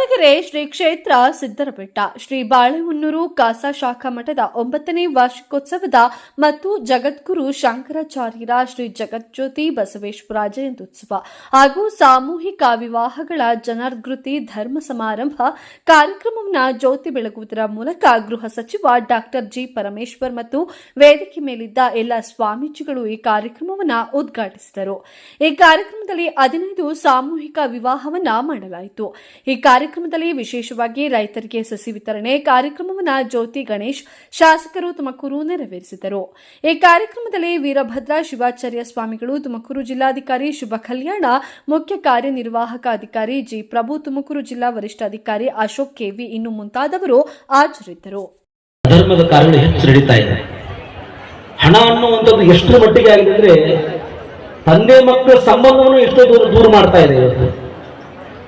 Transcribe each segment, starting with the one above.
ಕೊರಟಗೆರೆ ಶ್ರೀ ಕ್ಷೇತ್ರ ಸಿದ್ದರಬೆಟ್ಟ ಶ್ರೀ ಬಾಳೆಹೊನ್ನೂರು ಕಾಸಾ ಶಾಖಾ ಮಠದ ಒಂಬತ್ತನೇ ವಾರ್ಷಿಕೋತ್ಸವದ ಮತ್ತು ಜಗದ್ಗುರು ಶಂಕರಾಚಾರ್ಯರ ಶ್ರೀ ಜಗಜ್ಯೋತಿ ಬಸವೇಶ್ವರ ಜಯಂತ್ಯುತ್ಸವ ಹಾಗೂ ಸಾಮೂಹಿಕ ವಿವಾಹಗಳ ಜನಾರ್ಗೃತಿ ಧರ್ಮ ಸಮಾರಂಭ ಕಾರ್ಯಕ್ರಮವನ್ನು ಜ್ಯೋತಿ ಬೆಳಗುವುದರ ಮೂಲಕ ಗೃಹ ಸಚಿವ ಡಾಕ್ಟರ್ ಜಿ ಪರಮೇಶ್ವರ್ ಮತ್ತು ವೇದಿಕೆ ಮೇಲಿದ್ದ ಎಲ್ಲ ಸ್ವಾಮೀಜಿಗಳು ಈ ಕಾರ್ಯಕ್ರಮವನ್ನು ಉದ್ಘಾಟಿಸಿದರು. ಈ ಕಾರ್ಯಕ್ರಮದಲ್ಲಿ ಹದಿನೈದು ಸಾಮೂಹಿಕ ವಿವಾಹವನ್ನ ಮಾಡಲಾಯಿತು. ಈ ಕಾರ್ಯಕ್ರಮದಲ್ಲಿ ವಿಶೇಷವಾಗಿ ರೈತರಿಗೆ ಸಸಿ ವಿತರಣೆ ಕಾರ್ಯಕ್ರಮವನ್ನು ಜ್ಯೋತಿ ಗಣೇಶ್, ಶಾಸಕರು ತುಮಕೂರು ನೆರವೇರಿಸಿದರು. ಈ ಕಾರ್ಯಕ್ರಮದಲ್ಲಿ ವೀರಭದ್ರ ಶಿವಾಚಾರ್ಯ ಸ್ವಾಮಿಗಳು, ತುಮಕೂರು ಜಿಲ್ಲಾಧಿಕಾರಿ ಶುಭ ಕಲ್ಯಾಣ, ಮುಖ್ಯ ಕಾರ್ಯನಿರ್ವಾಹಕ ಅಧಿಕಾರಿ ಜಿ ಪ್ರಭು, ತುಮಕೂರು ಜಿಲ್ಲಾ ವರಿಷ್ಠಾಧಿಕಾರಿ ಅಶೋಕ್ ಕೆವಿ ಇನ್ನು ಮುಂತಾದವರು ಹಾಜರಿದ್ದರು. ಅಧರ್ಮದ ಕಾರಣ ಹೆಚ್ಚು ನಡೀತಾ ಇದೆ. ಹಣ ಅನ್ನುವಂಥದ್ದು ಎಷ್ಟು ಮಟ್ಟಿಗೆ ಆಗಿದೆ ಅಂದ್ರೆ, ತಂದೆ ಮಕ್ಕಳ ಸಂಬಂಧವನ್ನು ಎಷ್ಟೋ ದೂರ ದೂರ ಮಾಡ್ತಾ ಇದೆ ಇವತ್ತು.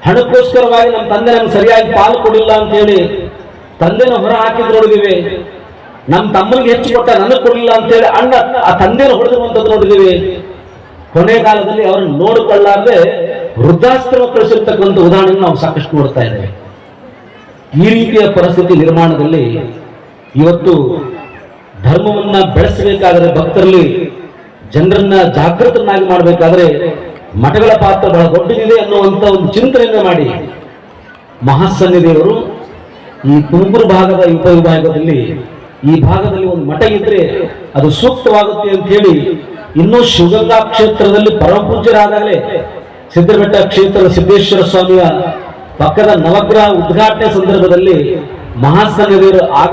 ಹಣಕ್ಕೋಸ್ಕರವಾಗಿ ನಮ್ಮ ತಂದೆ ನಮ್ಗೆ ಸರಿಯಾಗಿ ಪಾಲು ಕೊಡಿಲ್ಲ ಅಂತ ಹೇಳಿ ತಂದೆನ ಹೊರ ಹಾಕಿದ್ರೊಳಗಿವೆ ನಮ್ಮ ತಮ್ಮನಿಗೆ ಹೆಚ್ಚು ಕೊಟ್ಟ ನನಗೆ ಕೊಡಲಿಲ್ಲ ಅಂತ ಹೇಳಿ ಅಣ್ಣ ಆ ತಂದೆನ ಹೊಡೆದಿರುವಂಥದ್ದು ನೋಡಿದೀವಿ ಕೊನೆ ಕಾಲದಲ್ಲಿ ಅವ್ರನ್ನ ನೋಡಿಕೊಳ್ಳಾರ್ದೆ ವೃದ್ಧಾಶ್ರಮ ಕಳಿಸಿರ್ತಕ್ಕಂಥ ಉದಾಹರಣೆ ನಾವು ಸಾಕಷ್ಟು ನೋಡ್ತಾ ಇದ್ದೇವೆ. ಈ ರೀತಿಯ ಪರಿಸ್ಥಿತಿ ನಿರ್ಮಾಣದಲ್ಲಿ ಇವತ್ತು ಧರ್ಮವನ್ನ ಬೆಳೆಸಬೇಕಾದರೆ ಭಕ್ತರಲ್ಲಿ ಜನರನ್ನ ಜಾಗೃತನಾಗಿ ಮಾಡಬೇಕಾದ್ರೆ ಮಠಗಳ ಪಾತ್ರ ಬಹಳ ದೊಡ್ಡದಿದೆ ಅನ್ನುವಂಥ ಒಂದು ಚಿಂತನೆಯನ್ನು ಮಾಡಿ. ಮಹಾಸನ್ನಿಧಿಯವರು ಈ ತುಮಕೂರು ಭಾಗದ ಉಪವಿಭಾಗದಲ್ಲಿ, ಈ ಭಾಗದಲ್ಲಿ ಒಂದು ಮಠ ಇದ್ರೆ ಅದು ಸೂಕ್ತವಾಗುತ್ತೆ ಅಂತ ಹೇಳಿ ಇನ್ನೂ ಶಿವಗಂಗಾ ಕ್ಷೇತ್ರದಲ್ಲಿ ಪರಮ ಪೂಜ್ಯರಾದಾಗಲೇ ಸಿದ್ದರಬೆಟ್ಟ ಕ್ಷೇತ್ರದ ಸಿದ್ದೇಶ್ವರ ಸ್ವಾಮಿಯ ಪಕ್ಕದ ನವಗ್ರಹ ಉದ್ಘಾಟನೆ ಸಂದರ್ಭದಲ್ಲಿ ಆಗಮನ